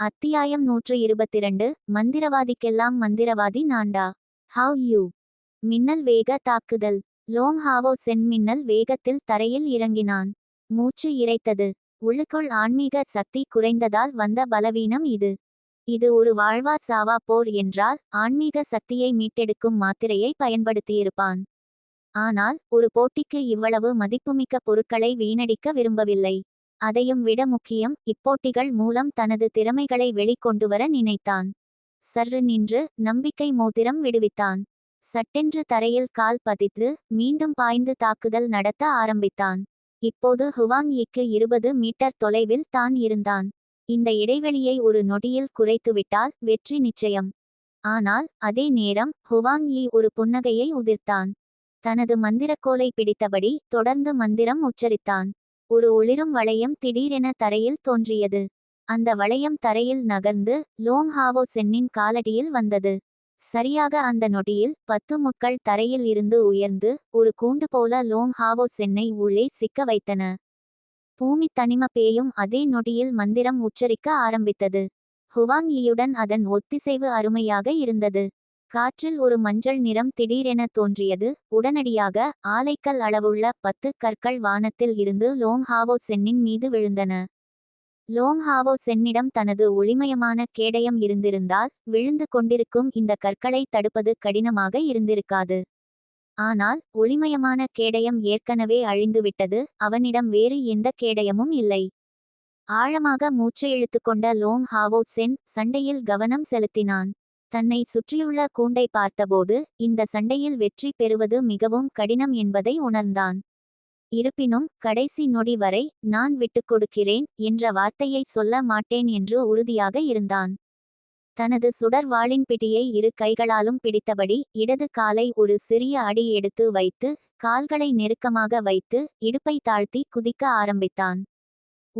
அத்தியாயம் நூற்று இருபத்திரண்டு மந்திரவாதிக்கெல்லாம் மந்திரவாதி நாண்டா ஹவ் யூ மின்னல் வேக தாக்குதல். லோங் ஹாவோ சென் மின்னல் வேகத்தில் தரையில் இறங்கினான். மூச்சு இறைத்தது. உள்ளுக்குள் ஆன்மீக சக்தி குறைந்ததால் வந்த பலவீனம் இது. இது ஒரு வாழ்வா சாவா போர் என்றால் ஆன்மீக சக்தியை மீட்டெடுக்கும் மாத்திரையை பயன்படுத்தியிருப்பான். ஆனால் ஒரு போட்டிக்கு இவ்வளவு மதிப்புமிக்க பொருட்களை வீணடிக்க விரும்பவில்லை. அதையும் விட முக்கியம் இப்போட்டிகள் மூலம் தனது திறமைகளை வெளிக்கொண்டுவர நினைத்தான். சர்று நின்று நம்பிக்கை மோதிரம் விடுவித்தான். சட்டென்று தரையில் கால் பதித்து மீண்டும் பாய்ந்து தாக்குதல் நடத்த ஆரம்பித்தான். இப்போது ஹுவாங் இக்கு இருபது மீட்டர் தொலைவில் தான் இருந்தான். இந்த இடைவெளியை ஒரு நொடியில் குறைத்துவிட்டால் வெற்றி நிச்சயம். ஆனால் அதே நேரம் ஹுவாங் யி ஒரு புன்னகையை உதிர்த்தான். தனது மந்திரக்கோலை பிடித்தபடி தொடர்ந்து மந்திரம் உச்சரித்தான். ஒரு ஒளிரும் வளையம் திடீரென தரையில் தோன்றியது. அந்த வளையம் தரையில் நகர்ந்து லோங் ஹாவோ சென்னின் காலடியில் வந்தது. சரியாக அந்த நொடியில் பத்து முட்கள் தரையில் இருந்து உயர்ந்து ஒரு கூண்டு போல லோங் ஹாவோ சென்னை உள்ளே சிக்க வைத்தன. பூமி தனிம பேயும் அதே நொடியில் மந்திரம் உச்சரிக்க ஆரம்பித்தது. ஹுவாங் யியுடன் அதன் ஒத்திசைவு அருமையாக இருந்தது. காற்றில் ஒரு மஞ்சள் நிறம் திடீரென தோன்றியது. உடனடியாக ஆலைக்கல் அளவுள்ள பத்து கற்கள் வானத்தில் இருந்து லோங் ஹாவோ சென்னின் மீது விழுந்தன. லோங் ஹாவோ சென்னிடம் தனது ஒளிமயமான கேடயம் இருந்திருந்தால் விழுந்து கொண்டிருக்கும் இந்த கற்களை தடுப்பது கடினமாக இருந்திருக்காது. ஆனால் ஒளிமயமான கேடயம் ஏற்கனவே அழிந்துவிட்டது. அவனிடம் வேறு எந்த கேடயமும் இல்லை. ஆழமாக மூச்சு இழுத்துக்கொண்ட லோங் ஹாவோ சென் சண்டையில் கவனம் செலுத்தினான். தன்னை சுற்றியுள்ள கூண்டை பார்த்தபோது இந்த சண்டையில் வெற்றி பெறுவது மிகவும் கடினம் என்பதை உணர்ந்தான். இருப்பினும் கடைசி நொடி வரை நான் விட்டுக் கொடுக்கிறேன் என்ற வார்த்தையை சொல்ல மாட்டேன் என்று உறுதியாக இருந்தான். தனது சுடர் வாளின் பிடியை இரு கைகளாலும் பிடித்தபடி இடது காலை ஒரு சிறிய அடி எடுத்து வைத்து கால்களை நெருக்கமாக வைத்து இடுப்பை தாழ்த்தி குதிக்க ஆரம்பித்தான்.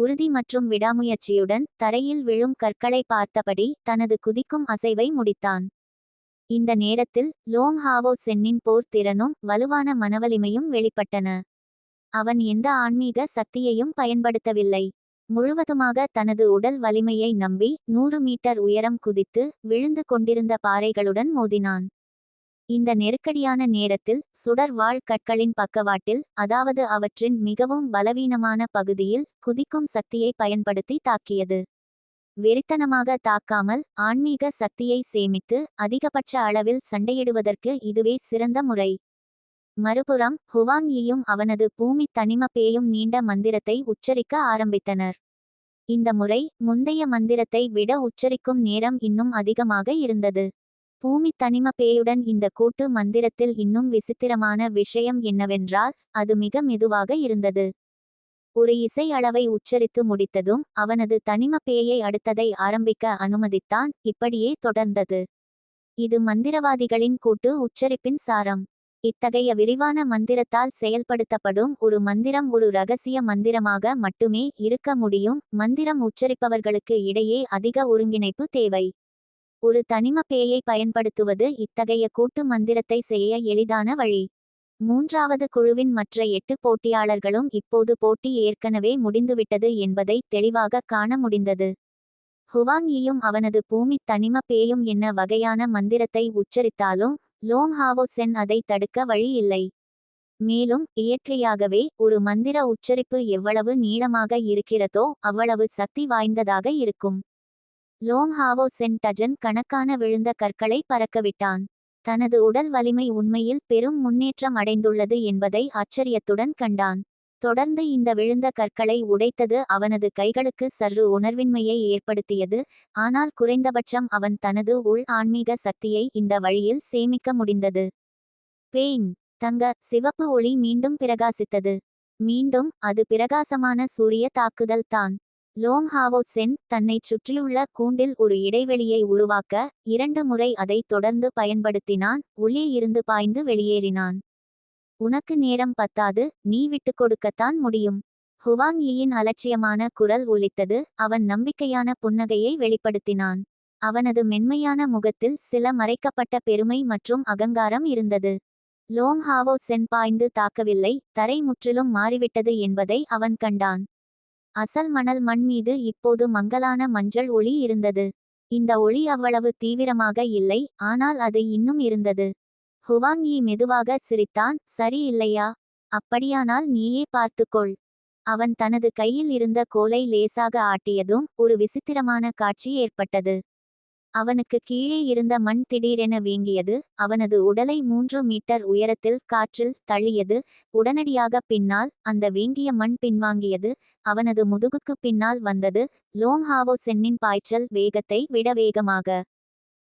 உறுதி மற்றும் விடாமுயற்சியுடன் தரையில் விழும் கற்களை பார்த்தபடி தனது குதிக்கும் அசைவை முடித்தான். இந்த நேரத்தில் லோங் ஹாவோ சென்னின் போர் திறனும் வலுவான மனவலிமையும் வெளிப்பட்டன. அவன் எந்த ஆன்மீக சக்தியையும் பயன்படுத்தவில்லை. முழுவதுமாக தனது உடல் வலிமையை நம்பி நூறு மீட்டர் உயரம் குதித்து விழுந்து கொண்டிருந்த பாறைகளுடன் மோதினான். இந்த நெருக்கடியான நேரத்தில் சுடர் வாழ் கற்களின் பக்கவாட்டில் அதாவது அவற்றின் மிகவும் பலவீனமான பகுதியில் குதிக்கும் சக்தியை பயன்படுத்தி தாக்கியது. வெறித்தனமாக தாக்காமல் ஆன்மீக சக்தியை சேமித்து அதிகபட்ச அளவில் சண்டையிடுவதற்கு இதுவே சிறந்த முறை. மறுபுறம் ஹுவாங் யியும் அவனது பூமி தனிம பேயும் நீண்ட மந்திரத்தை உச்சரிக்க ஆரம்பித்தனர். இந்த முறை முந்தைய மந்திரத்தை விட உச்சரிக்கும் நேரம் இன்னும் அதிகமாக இருந்தது. பூமி தனிம பேயுடன் இந்த கூட்டு மந்திரத்தில் இன்னும் விசித்திரமான விஷயம் என்னவென்றால் அது மிக மெதுவாக இருந்தது. ஒரு இசை அளவை உச்சரித்து முடித்ததும் அவனது தனிம பேயை அடுத்ததை ஆரம்பிக்க அனுமதித்தான் இப்படியே தொடர்ந்தது. இது மந்திரவாதிகளின் கூட்டு உச்சரிப்பின் சாரம். இத்தகைய விரிவான மந்திரத்தால் செயல்படுத்தப்படும் ஒரு மந்திரம் ஒரு ரகசிய மந்திரமாக மட்டுமே இருக்க முடியும் மந்திரம் உச்சரிப்பவர்களுக்கு இடையே அதிக ஒருங்கிணைப்பு தேவை. ஒரு தனிம பேயை பயன்படுத்துவது இத்தகைய கூட்டு மந்திரத்தை செய்ய எளிதான வழி. மூன்றாவது குழுவின் மற்ற எட்டு போட்டியாளர்களும் இப்போது போட்டி ஏற்கனவே முடிந்துவிட்டது என்பதை தெளிவாக காண முடிந்தது. ஹுவாங்யியும் அவனது பூமி தனிம பேயும் என்ன வகையான மந்திரத்தை உச்சரித்தாலும் லோங் ஹாவோ சென் அதை தடுக்க வழி இல்லை. மேலும் இயற்கையாகவே ஒரு மந்திர உச்சரிப்பு எவ்வளவு நீளமாக இருக்கிறதோ அவ்வளவு சக்தி வாய்ந்ததாக இருக்கும். லோங் ஹாவோ சென் டஜன் கணக்கான விழுந்த கற்களை பறக்கவிட்டான். தனது உடல் வலிமை உண்மையில் பெரும் முன்னேற்றம் அடைந்துள்ளது என்பதை ஆச்சரியத்துடன் கண்டான். தொடர்ந்து இந்த விழுந்த கற்களை உடைத்தது அவனது கைகளுக்கு சற்று உணர்வின்மையை ஏற்படுத்தியது ஆனால் குறைந்தபட்சம் அவன் தனது உள் ஆன்மீக சக்தியை இந்த வழியில் சேமிக்க முடிந்தது. பேங் தங்க சிவப்பு ஒளி மீண்டும் பிரகாசித்தது. மீண்டும் அது பிரகாசமான சூரிய தாக்குதல் தான். லோங் ஹாவோ சென் தன்னைச் சுற்றியுள்ள கூண்டில் ஒரு இடைவெளியை உருவாக்க இரண்டு முறை அதை தொடர்ந்து பயன்படுத்தினான். உள்ளே இருந்து பாய்ந்து வெளியேறினான். உனக்கு நேரம் பத்தாது. நீ விட்டுக் கொடுக்கத்தான் முடியும் ஹுவாங் யியின் அலட்சியமான குரல் ஒலித்தது. அவன் நம்பிக்கையான புன்னகையை வெளிப்படுத்தினான். அவனது மென்மையான முகத்தில் சில மறைக்கப்பட்ட பெருமை மற்றும் அகங்காரம் இருந்தது. லோங் ஹாவோ சென் பாய்ந்து தாக்கவில்லை. தரை முற்றிலும் மாறிவிட்டது என்பதை அவன் கண்டான். அசல் மணல் மண் மீது இப்போது மங்கலான மஞ்சள் ஒளி இருந்தது. இந்த ஒளி அவ்வளவு தீவிரமாக இல்லை ஆனால் அது இன்னும் இருந்தது. ஹுவாங்யி மெதுவாக சிரித்தான் சரி இல்லையா? அப்படியானால் நீயே பார்த்துக்கொள் அவன் தனது கையில் இருந்த கோலை லேசாக ஆட்டியதும் ஒரு விசித்திரமான காட்சி ஏற்பட்டது. அவனுக்கு கீழே இருந்த மண் திடீரென வீங்கியது. அவனது உடலை மூன்று மீட்டர் உயரத்தில் காற்றில் தள்ளியது. உடனடியாக பின்னால் அந்த வீங்கிய மண் பின்வாங்கியது. அவனது முதுகுக்கு பின்னால் வந்தது. லோங்ஹாவோ சென்னின் பாய்ச்சல் வேகத்தை விட வேகமாக.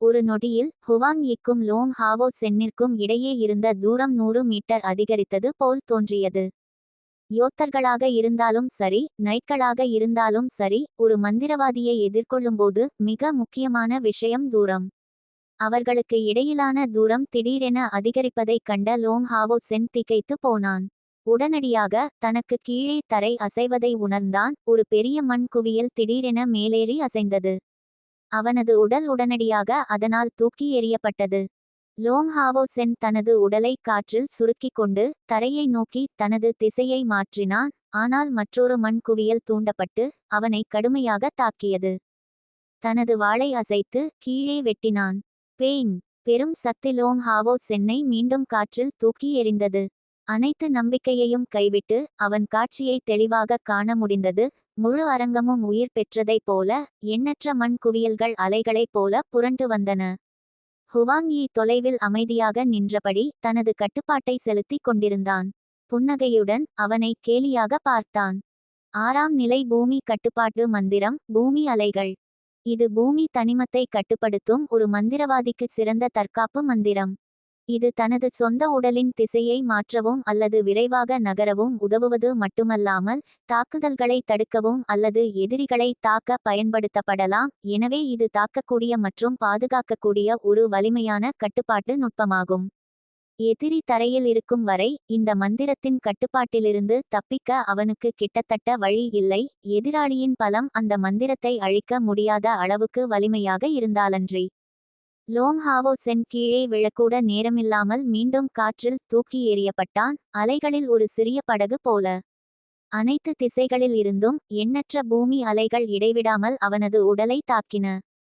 ஒரு நொடியில் ஹுவாங் இக்கும் லோங் ஹாவோ சென்னிற்கும் இடையே இருந்த தூரம் நூறு மீட்டர் அதிகரித்தது போல் தோன்றியது. யோத்தர்களாக இருந்தாலும் சரி நைட்களாக இருந்தாலும் சரி ஒரு மந்திரவாதியை எதிர்கொள்ளும்போது மிக முக்கியமான விஷயம் தூரம். அவர்களுக்கு இடையிலான தூரம் திடீரென அதிகரிப்பதைக் கண்ட லோங் ஹாவோ சென் திகைத்து போனான். உடனடியாக தனக்கு கீழே தரை அசைவதை உணர்ந்தான் ஒரு பெரிய மண் குவியல் திடீரென மேலேறி அசைந்தது. அவனது உடல் உடனடியாக அதனால் தூக்கி எறியப்பட்டது. லோங் ஹாவோ சென் தனது உடலை காற்றில் சுருக்கிக் கொண்டு தரையை நோக்கி தனது திசையை மாற்றினான். ஆனால் மற்றொரு மண் குவியல் தூண்டப்பட்டு அவனை கடுமையாக தாக்கியது. தனது வாளை அசைத்து கீழே வெட்டினான். பேங் பெரும் சக்தி லோங் ஹாவோ சென்னை மீண்டும் காற்றில் தூக்கி எறிந்தது. அனைத்து நம்பிக்கையையும் கைவிட்டு அவன் காட்சியை தெளிவாக காண முடிந்தது. முழு அரங்கமும் உயிர் பெற்றதைப் போல எண்ணற்ற மண் குவியல்கள் அலைகளைப் போல புரண்டு வந்தன. ஹுவாங்கி தொலைவில் அமைதியாக நின்றபடி தனது கட்டுப்பாட்டை செலுத்திக் கொண்டிருந்தான். புன்னகையுடன் அவனை கேலியாக பார்த்தான். ஆறாம் நிலை பூமி கட்டுப்பாட்டு மந்திரம் பூமி அலைகள். இது பூமி தனிமத்தை கட்டுப்படுத்தும் ஒரு மந்திரவாதிக்கு சிறந்த தற்காப்பு மந்திரம். இது தனது சொந்த உடலின் திசையை மாற்றவும் அல்லது விரைவாக நகரவும் உதவுவது மட்டுமல்லாமல் தாக்குதல்களை தடுக்கவும் அல்லது எதிரிகளை தாக்க பயன்படுத்தப்படலாம். எனவே இது தாக்கக்கூடிய மற்றும் பாதுகாக்கக்கூடிய ஒரு வலிமையான கட்டுப்பாட்டு நுட்பமாகும். எதிரி தரையில் இருக்கும் வரை இந்த மந்திரத்தின் கட்டுப்பாட்டிலிருந்து தப்பிக்க அவனுக்கு கிட்டத்தட்ட வழி இல்லை. எதிராளியின் பலம் அந்த மந்திரத்தை அழிக்க முடியாத அளவுக்கு வலிமையாக இருந்தாலன்றி. லோங் ஹாவோ சென் கீழே விழக்கூட நேரமில்லாமல் மீண்டும் காற்றில் தூக்கி எறியப்பட்டான். அலைகளில் ஒரு சிறிய படகு போல. அனைத்து திசைகளில் இருந்தும் எண்ணற்ற பூமி அலைகள் இடைவிடாமல் அவனது உடலை தாக்கின.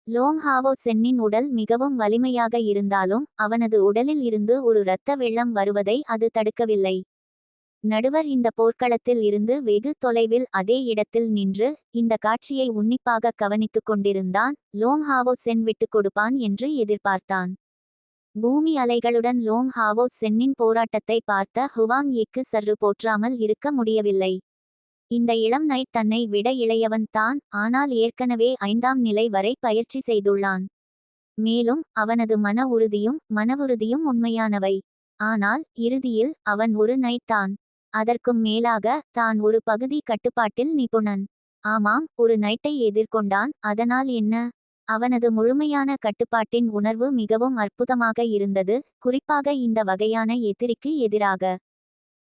லோங் ஹாவோ சென்னின் உடல் மிகவும் வலிமையாக இருந்தாலும் அவனது உடலில் இருந்து ஒரு இரத்த வெள்ளம் வருவதை அது தடுக்கவில்லை. நடுவர் இந்த போர்க்களத்தில் இருந்து வெகு தொலைவில் அதே இடத்தில் நின்று இந்த காட்சியை உன்னிப்பாக கவனித்துக் கொண்டிருந்தான் லோங் ஹாவோ சென் விட்டுக் கொடுப்பான் என்று எதிர்பார்த்தான். பூமி அலைகளுடன் லோங் ஹாவோ சென்னின் போராட்டத்தை பார்த்த ஹுவாங் யிக்கு சர்று போற்றாமல் இருக்க முடியவில்லை. இந்த இளம் நைட் தன்னை விட இளையவன் தான் ஆனால் ஏற்கனவே ஐந்தாம் நிலை வரை பயிற்சி செய்துள்ளான். மேலும் அவனது மன உறுதியும் மனவுறுதியும் உண்மையானவை. ஆனால் இறுதியில் அவன் ஒரு நைட் தான். அதற்கும் மேலாக தான் ஒரு பகுதி கட்டுப்பாட்டில் நிபுணன். ஆமாம் ஒரு நைட்டை எதிர்கொண்டான். அதனால் என்ன? அவனது முழுமையான கட்டுப்பாட்டின் உணர்வு மிகவும் அற்புதமாக இருந்தது. குறிப்பாக இந்த வகையான எதிரிக்கு எதிராக.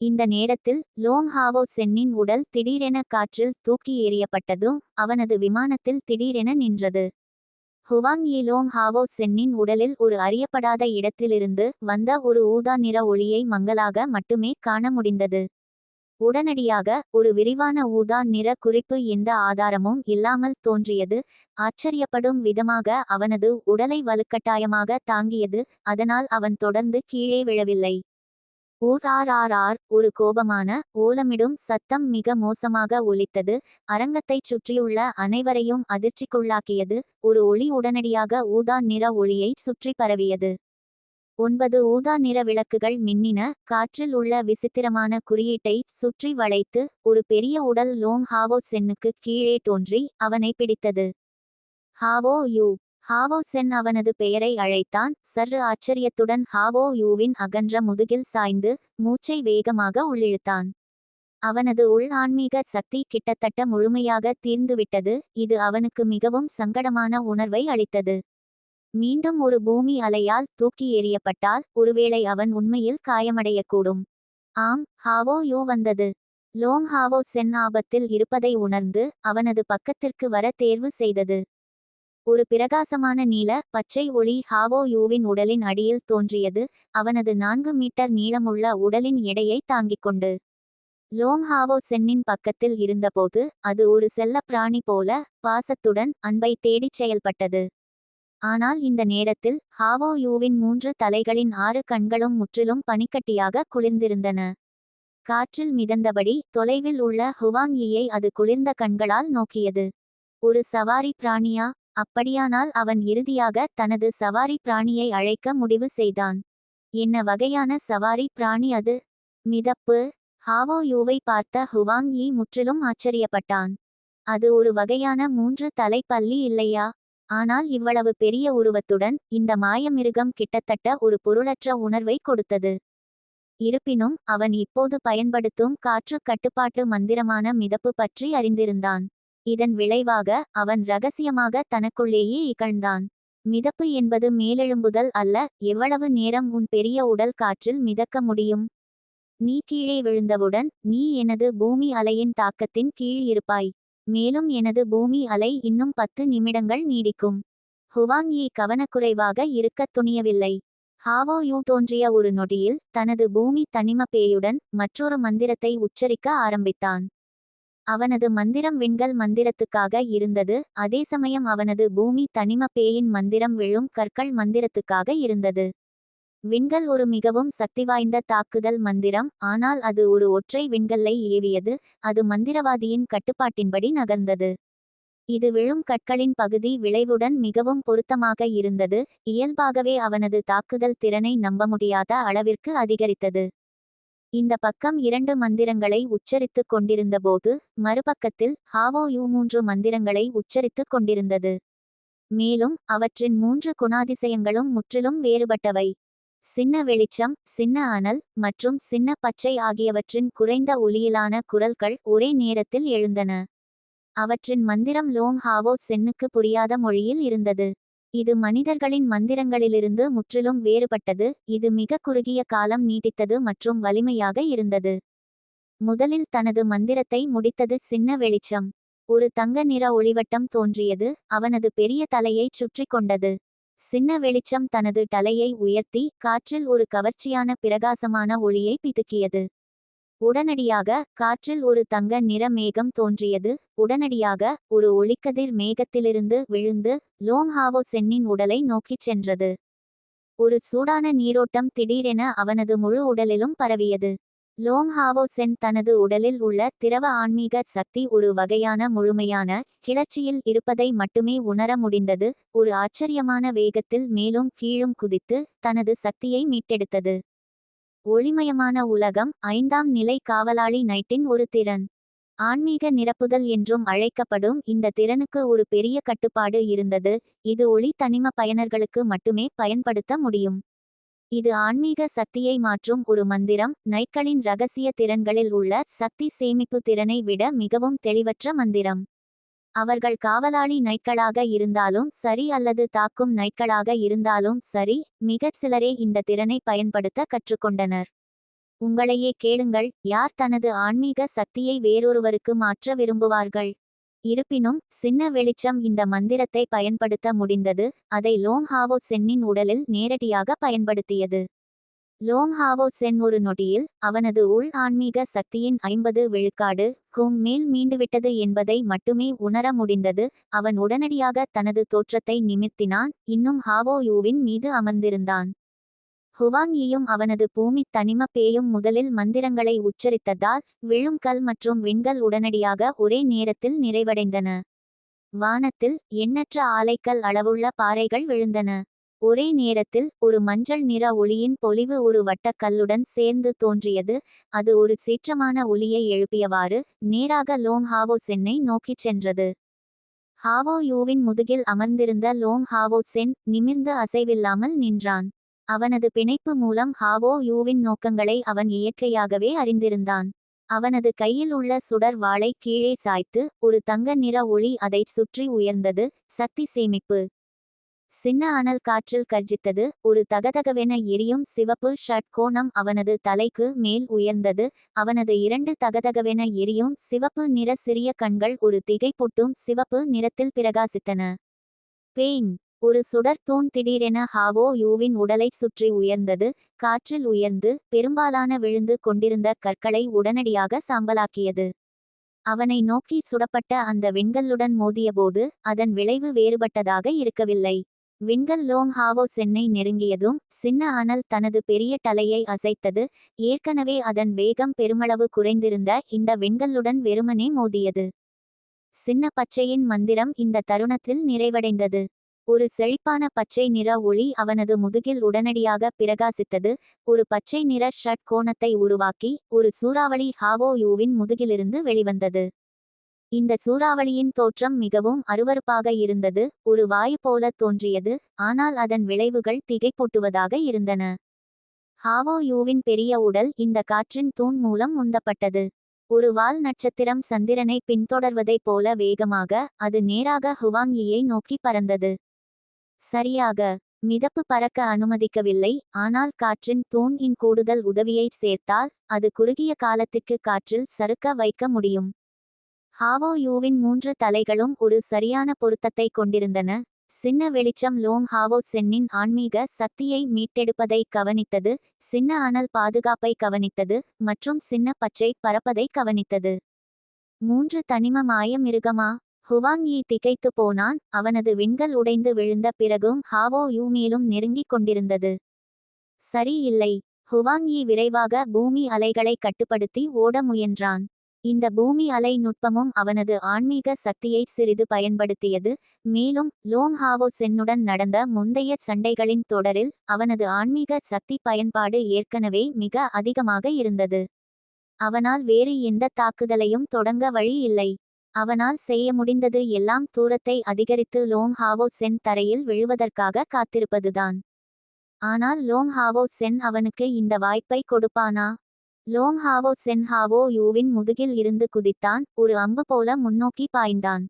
இந்த நேரத்தில் லோங் ஹாவோ சென்னின் உடல் திடீரென காற்றில் தூக்கி எறியப்பட்டதும் அவனது விமானத்தில் திடீரென நின்றது. ஹுவாங் யி லோங் ஹாவோ சென்னின் உடலில் ஒரு அறியப்படாத இடத்திலிருந்து வந்த ஒரு ஊதா நிற ஒளியை மங்கலாக மட்டுமே காண முடிந்தது. உடனடியாக ஒரு விரிவான ஊதா நிற குறிப்பு எந்த ஆதாரமும் இல்லாமல் தோன்றியது. ஆச்சரியப்படும் விதமாக அவனது உடலை வலுக்கட்டாயமாக தாங்கியது. அதனால் அவன் தொடர்ந்து கீழே விழவில்லை. ஊர் ஆர் ஆர் ஆர் ஒரு கோபமான ஓலமிடும் சத்தம் மிக மோசமாக ஒலித்தது. அரங்கத்தைச் சுற்றியுள்ள அனைவரையும் அதிர்ச்சிக்குள்ளாக்கியது. ஒரு ஒளி உடனடியாக ஊதா நிற ஒளியை சுற்றி பரவியது. ஒன்பது ஊதா நிற விளக்குகள் மின்னின காற்றில் உள்ள விசித்திரமான குறியீட்டை சுற்றி வளைத்து ஒரு பெரிய உடல் லோங் ஹாவோ சென்னுக்கு கீழே தோன்றி அவனை பிடித்தது. ஹாவோ யூ. ஹாவோ சென் அவனது பெயரை அழைத்தான். சற்று ஆச்சரியத்துடன் ஹாவோ யூவின் அகன்ற முதுகில் சாய்ந்து மூச்சை வேகமாக உள்ளிழுத்தான். அவனது உள் ஆன்மீக சக்தி கிட்டத்தட்ட முழுமையாக தீர்ந்துவிட்டது. இது அவனுக்கு மிகவும் சங்கடமான உணர்வை அளித்தது. மீண்டும் ஒரு பூமி அலையால் தூக்கி எறியப்பட்டால் ஒருவேளை அவன் உண்மையில் காயமடையக்கூடும். ஆம் ஹாவோ யூ வந்தது. லோங் ஹாவோ சென் ஆபத்தில் இருப்பதை உணர்ந்து அவனது பக்கத்திற்கு வர தேர்வு செய்தது. ஒரு பிரகாசமான நீல பச்சை ஒளி ஹாவோ யூவின் உடலின் அடியில் தோன்றியது. அவனது நான்கு மீட்டர் நீளமுள்ள உடலின் எடையை தாங்கிக் கொண்டு. லோங் ஹாவோ சென்னின் பக்கத்தில் இருந்தபோது அது ஒரு செல்லப் பிராணி போல பாசத்துடன் அன்பை தேடிச் செயல்பட்டது. ஆனால் இந்த நேரத்தில் ஹாவோ யூவின் மூன்று தலைகளின் ஆறு கண்களும் முற்றிலும் பனிக்கட்டியாக குளிர்ந்திருந்தன. காற்றில் மிதந்தபடி தொலைவில் உள்ள ஹுவாங் அது குளிர்ந்த கண்களால் நோக்கியது. ஒரு சவாரி பிராணியா? அப்படியானால் அவன் இறுதியாக தனது சவாரி பிராணியை அழைக்க முடிவு செய்தான். என்ன வகையான சவாரி பிராணி அது? மிதப்பு. ஹாவோ யூவை பார்த்த ஹுவாங் முற்றிலும் ஆச்சரியப்பட்டான். அது ஒரு வகையான மூன்று தலை இல்லையா? ஆனால் இவ்வளவு பெரிய உருவத்துடன் இந்த மாயமிருகம் கிட்டத்தட்ட ஒரு பொருளற்ற உணர்வை கொடுத்தது. இருப்பினும் அவன் இப்போது பயன்படுத்தும் காற்று கட்டுப்பாட்டு மந்திரமான மிதப்பு பற்றி அறிந்திருந்தான். இதன் விளைவாக அவன் ரகசியமாக தனக்குள்ளேயே இகழ்ந்தான். மிதப்பு என்பது மேலெழும்புதல் அல்ல எவ்வளவு நேரம் உன் பெரிய உடல் காற்றில் மிதக்க முடியும்? நீ கீழே விழுந்தவுடன் நீ எனது பூமி அலையின் தாக்கத்தின் கீழ் இருப்பாய். மேலும் எனது பூமி அலை இன்னும் பத்து நிமிடங்கள் நீடிக்கும். ஹுவாங் யி கவனக்குறைவாக இருக்கத் துணியவில்லை. ஹாவோ யூ தோன்றிய ஒரு நொடியில் தனது பூமி தனிம பேயுடன் மற்றொரு மந்திரத்தை உச்சரிக்க ஆரம்பித்தான். அவனது மந்திரம் விண்கல் மந்திரத்துக்காக இருந்தது அதே சமயம் அவனது பூமி தனிம பேயின் மந்திரம் விழும் கற்கள் மந்திரத்துக்காக இருந்தது. விண்கல் ஒரு மிகவும் சக்திவாய்ந்த தாக்குதல் மந்திரம் ஆனால் அது ஒரு ஒற்றை விண்கல்லை ஏவியது அது மந்திரவாதியின் கட்டுப்பாட்டின்படி நகர்ந்தது. இது விழும் கற்களின் பகுதி விளைவுடன் மிகவும் பொருத்தமாக இருந்தது இயல்பாகவே அவனது தாக்குதல் திறனை நம்ப முடியாத அளவிற்கு அதிகரித்தது. இந்த பக்கம் இரண்டு மந்திரங்களை உச்சரித்துக் கொண்டிருந்தபோது மறுபக்கத்தில் ஹாவோ யூ மூன்று மந்திரங்களை உச்சரித்துக் கொண்டிருந்தது. மேலும் அவற்றின் மூன்று குணாதிசயங்களும் முற்றிலும் வேறுபட்டவை. சின்ன வெளிச்சம் சின்ன அனல் மற்றும் சின்ன பச்சை ஆகியவற்றின் குறைந்த ஒலியிலான குரல்கள் ஒரே நேரத்தில் எழுந்தன. அவற்றின் மந்திரம் லோங் ஹாவோ சென்னுக்கு புரியாத மொழியில் இருந்தது. இது மனிதர்களின் மந்திரங்களிலிருந்து முற்றிலும் வேறுபட்டது. இது மிக குறுகிய காலம் நீட்டித்தது மற்றும் வலிமையாக இருந்தது. முதலில் தனது மந்திரத்தை முடித்தது சின்ன வெளிச்சம். ஒரு தங்க நிற ஒளிவட்டம் தோன்றியது. அவனது பெரிய தலையைச் சுற்றி கொண்டது. சின்ன வெளிச்சம் தனது தலையை உயர்த்தி காற்றில் ஒரு கவர்ச்சியான பிரகாசமான ஒளியை பிதுக்கியது. உடனடியாக காற்றில் ஒரு தங்க நிற மேகம் தோன்றியது. உடனடியாக ஒரு ஒளிக்கதிர் மேகத்திலிருந்து விழுந்து லோங் ஹாவோ சென்னின் உடலை நோக்கிச் சென்றது. ஒரு சூடான நீரோட்டம் திடீரென அவனது முழு உடலிலும் பரவியது. லோங் ஹாவோ சென் தனது உடலில் உள்ள திரவ ஆன்மீக சக்தி ஒரு வகையான முழுமையான கிளர்ச்சியில் இருப்பதை மட்டுமே உணர முடிந்தது. ஒரு ஆச்சரியமான வேகத்தில் மேலும் கீழும் குதித்து தனது சக்தியை மீட்டெடுத்தது. ஒளிமயமான உலகம் ஐந்தாம் நிலை காவலாளி நைட்டின் ஒரு திறன். ஆன்மீக நிரப்புதல் என்றும் அழைக்கப்படும் இந்த திறனுக்கு ஒரு பெரிய கட்டுப்பாடு இருந்தது. இது ஒளி தனிம பயனர்களுக்கு மட்டுமே பயன்படுத்த முடியும். இது ஆன்மீக சக்தியை மாற்றும் ஒரு மந்திரம். நைட்களின் ரகசிய திறன்களில் உள்ள சக்தி சேமிப்பு திறனை விட மிகவும் தெளிவற்ற மந்திரம். அவர்கள் காவலாளி நைட்களாக இருந்தாலும் சரி அல்லது தாக்கும் நைட்களாக இருந்தாலும் சரி மிகச் சிலரே இந்த திறனை பயன்படுத்த கற்றுக்கொண்டனர். உங்களையே கேளுங்கள் யார் தனது ஆன்மீக சக்தியை வேறொருவருக்கு மாற்ற விரும்புவார்கள்? இருப்பினும் சின்ன வெளிச்சம் இந்த மந்திரத்தை பயன்படுத்த முடிந்தது அதை லோங் ஹாவோ சென்னின் உடலில் நேரடியாக பயன்படுத்தியது. லோங் ஹாவோ சென் ஒரு நொடியில் அவனது உள் ஆன்மீக சக்தியின் ஐம்பது விழுக்காடு கும் மேல் மீண்டுவிட்டது என்பதை மட்டுமே உணர முடிந்தது அவன் உடனடியாக தனது தோற்றத்தை நிமித்தினான் இன்னும் ஹாவோ யூவின் மீது அமர்ந்திருந்தான். ஹுவாங்யியும் அவனது பூமி தனிம பேயும் முதலில் மந்திரங்களை உச்சரித்ததால் விழும் கல் மற்றும் விண்கல் உடனடியாக ஒரே நேரத்தில் நிறைவடைந்தன. வானத்தில் எண்ணற்ற ஆலைக்கல் அளவுள்ள பாறைகள் விழுந்தன. ஒரே நேரத்தில் ஒரு மஞ்சள் நிற ஒளியின் பொலிவு ஒரு வட்டக் கல்லுடன் சேர்ந்து தோன்றியது. அது ஒரு சீற்றமான ஒளியை எழுப்பியவாறு நேராக லோங் ஹாவோ சென்னை நோக்கிச் சென்றது. ஹாவோ யூவின் முதுகில் அமர்ந்திருந்த லோங் ஹாவோ சென் நிமிர்ந்து அசைவில்லாமல் நின்றான். அவனது பிணைப்பு மூலம் ஹாவோ யூவின் நோக்கங்களை அவன் இயற்கையாகவே அறிந்திருந்தான். அவனது கையில் உள்ள சுடர் வாளை கீழே சாய்த்து ஒரு தங்க நிற ஒளி அதைச் சுற்றி உயர்ந்தது சக்தி சேமிப்பு. சின்ன அனல் காற்றில் கர்ஜித்தது ஒரு தகதகவென எரியும் சிவப்பு ஷட்கோணம் அவனது தலைக்கு மேல் உயர்ந்தது அவனது இரண்டு தகதகவென எரியும் சிவப்பு நிற சிறிய கண்கள் ஒரு திகைப்பூட்டும் சிவப்பு நிறத்தில் பிரகாசித்தன. பெயின். ஒரு சுடர் தூண் திடீரென ஹாவோ யூவின் உடலைச் சுற்றி உயர்ந்தது காற்றில் உயர்ந்து பெரும்பாலான விழுந்து கொண்டிருந்த கற்களை உடனடியாக சாம்பலாக்கியது. அவனை நோக்கி சுடப்பட்ட அந்த விண்கல்லுடன் மோதியபோது அதன் விளைவு வேறுபட்டதாக இருக்கவில்லை. விண்கல் லோங் ஹாவோ சென்னை நெருங்கியதும் சின்ன அனல் தனது பெரிய தலையை அசைத்தது ஏற்கனவே அதன் வேகம் பெருமளவு குறைந்திருந்த இந்த விண்கல்லுடன் வெறுமனே மோதியது. சின்ன பச்சையின் மந்திரம் இந்த தருணத்தில் நிறைவடைந்தது. ஒரு செழிப்பான பச்சை நிற ஒளி அவனது முதுகில் உடனடியாக பிரகாசித்தது. ஒரு பச்சை நிற ஷட் கோணத்தை உருவாக்கி ஒரு சூறாவளி ஹாவோ யூவின் முதுகிலிருந்து வெளிவந்தது. இந்த சூறாவளியின் தோற்றம் மிகவும் அருவருப்பாக இருந்தது. ஒரு வாயு போல தோன்றியது ஆனால் அதன் விளைவுகள் திகைப்பூட்டுவதாக இருந்தன. ஹாவோ யூவின் பெரிய உடல் இந்த காற்றின் தூண் மூலம் உந்தப்பட்டது. ஒரு வால் நட்சத்திரம் சந்திரனை பின்தொடர்வதைப் போல வேகமாக அது நேராக ஹுவாங்கியை நோக்கி பறந்தது. சரியாக மிதப்பு பறக்க அனுமதிக்கவில்லை ஆனால் காற்றின் தூண் இன் கூடுதல் உதவியை சேர்த்தால் அது குறுகிய காலத்திற்கு காற்றில் சறுக்க வைக்க முடியும். ஹாவோ யூவின் மூன்று தலைகளும் ஒரு சரியான பொருத்தத்தை கொண்டிருந்தன. சின்ன வெளிச்சம் லோங் ஹாவோ சென்னின் ஆன்மீக சக்தியை மீட்டெடுப்பதை கவனித்தது சின்ன அனல் பாதுகாப்பை கவனித்தது மற்றும் சின்ன பச்சை பறப்பதை கவனித்தது. மூன்று தனிம மாய மிருகமா? ஹுவாங்கி திகைத்து போனான். அவனது விண்கள் உடைந்து விழுந்த பிறகும் ஹாவோ யூ மேலும் நெருங்கிக் கொண்டிருந்தது. சரி இல்லை. ஹுவாங்கி விரைவாக பூமி அலைகளை கட்டுப்படுத்தி ஓட முயன்றான். இந்த பூமி அலை நுட்பமும் அவனது ஆன்மீக சக்தியை சிறிது பயன்படுத்தியது. மேலும் லோங் ஹாவோ சென்னுடன் நடந்த முந்தைய சண்டைகளின் தொடரில் அவனது ஆன்மீக சக்தி பயன்பாடு ஏற்கனவே மிக அதிகமாக இருந்தது. அவனால் வேறு எந்த தாக்குதலையும் தொடங்க வழி இல்லை. அவனால் செய்ய முடிந்தது எல்லாம் தூரத்தை அதிகரித்து லோங் ஹாவோ சென் தரையில் விழுவதற்காக காத்திருப்பதுதான். ஆனால் லோங் ஹாவோ சென் அவனுக்கு இந்த வாய்ப்பை கொடுப்பானா? லோங் ஹாவோ சென் ஹாவோ யூவின் முதுகில் இருந்து குதித்தான் ஒரு அம்பு போல முன்னோக்கி பாய்ந்தான்.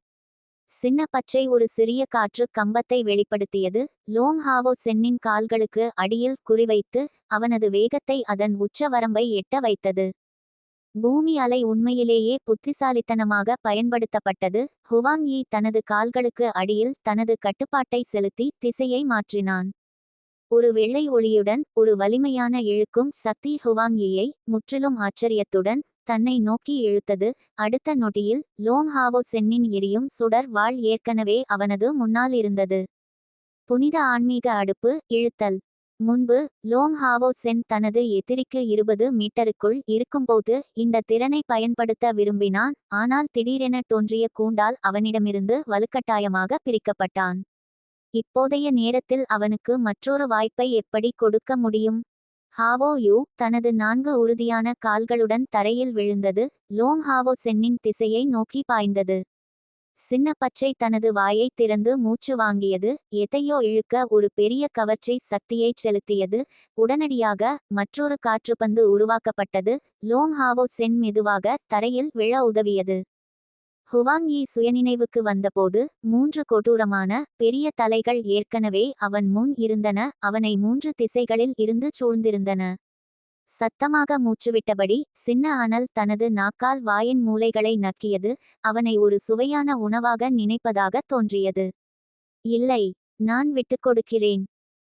சின்ன பச்சை ஒரு சிறிய காற்று கம்பத்தை வெளிப்படுத்தியது லோங் ஹாவோ சென்னின் கால்களுக்கு அடியில் குறிவைத்து அவனது வேகத்தை அதன் உச்ச வரம்பை எட்ட வைத்தது. பூமி அலை உண்மையிலேயே புத்திசாலித்தனமாக பயன்படுத்தப்பட்டது. ஹுவாங்கி தனது கால்களுக்கு அடியில் தனது கட்டுப்பாட்டை செலுத்தி திசையை மாற்றினான். ஒரு வெள்ளை ஒளியுடன் ஒரு வலிமையான இழுக்கும் சக்தி ஹுவாங்கியை முற்றிலும் ஆச்சரியத்துடன் தன்னை நோக்கி இழுத்தது. அடுத்த நொடியில் லோங் ஹாவோ சென்னின் எரியும் சுடர் வாள் ஏற்கனவே அவனது முன்னால் இருந்தது. புனித ஆன்மீக அடுப்பு இழுத்தல். முன்பு லோங் ஹாவோ சென் தனது எதிரிக்கு இருபது மீட்டருக்குள் இருக்கும்போது இந்த திறனை பயன்படுத்த விரும்பினான் ஆனால் திடீரென தோன்றிய கூண்டால் அவனிடமிருந்து வலுக்கட்டாயமாக பிரிக்கப்பட்டான். இப்போதைய நேரத்தில் அவனுக்கு மற்றொரு வாய்ப்பை எப்படி கொடுக்க முடியும்? ஹாவோ யூ தனது நான்கு உறுதியான கால்களுடன் தரையில் விழுந்தது லோங் ஹாவோ சென்னின் திசையை நோக்கி பாய்ந்தது. சின்ன பச்சை தனது வாயை திறந்து மூச்சு வாங்கியது எதையோ இழுக்க ஒரு பெரிய கவர்ச்சி சக்தியைச் செலுத்தியது உடனடியாக மற்றொரு காற்றுப்பந்து உருவாக்கப்பட்டது லோங் ஹாவோ சென் மெதுவாக தரையில் விழ உதவியது. ஹுவாங்யி சுயநினைவுக்கு வந்தபோது மூன்று கொடூரமான பெரிய தலைகள் ஏற்கனவே அவன் முன் இருந்தன அவனை மூன்று திசைகளில் இருந்து சூழ்ந்திருந்தன. சத்தமாக மூச்சுவிட்டபடி சின்ன அனல் தனது நாக்கால் வாயின் மூலைகளை நக்கியது அவனை ஒரு சுவையான உணவாக நினைப்பதாக தோன்றியது. இல்லை நான் விட்டுக்கொடுக்கிறேன்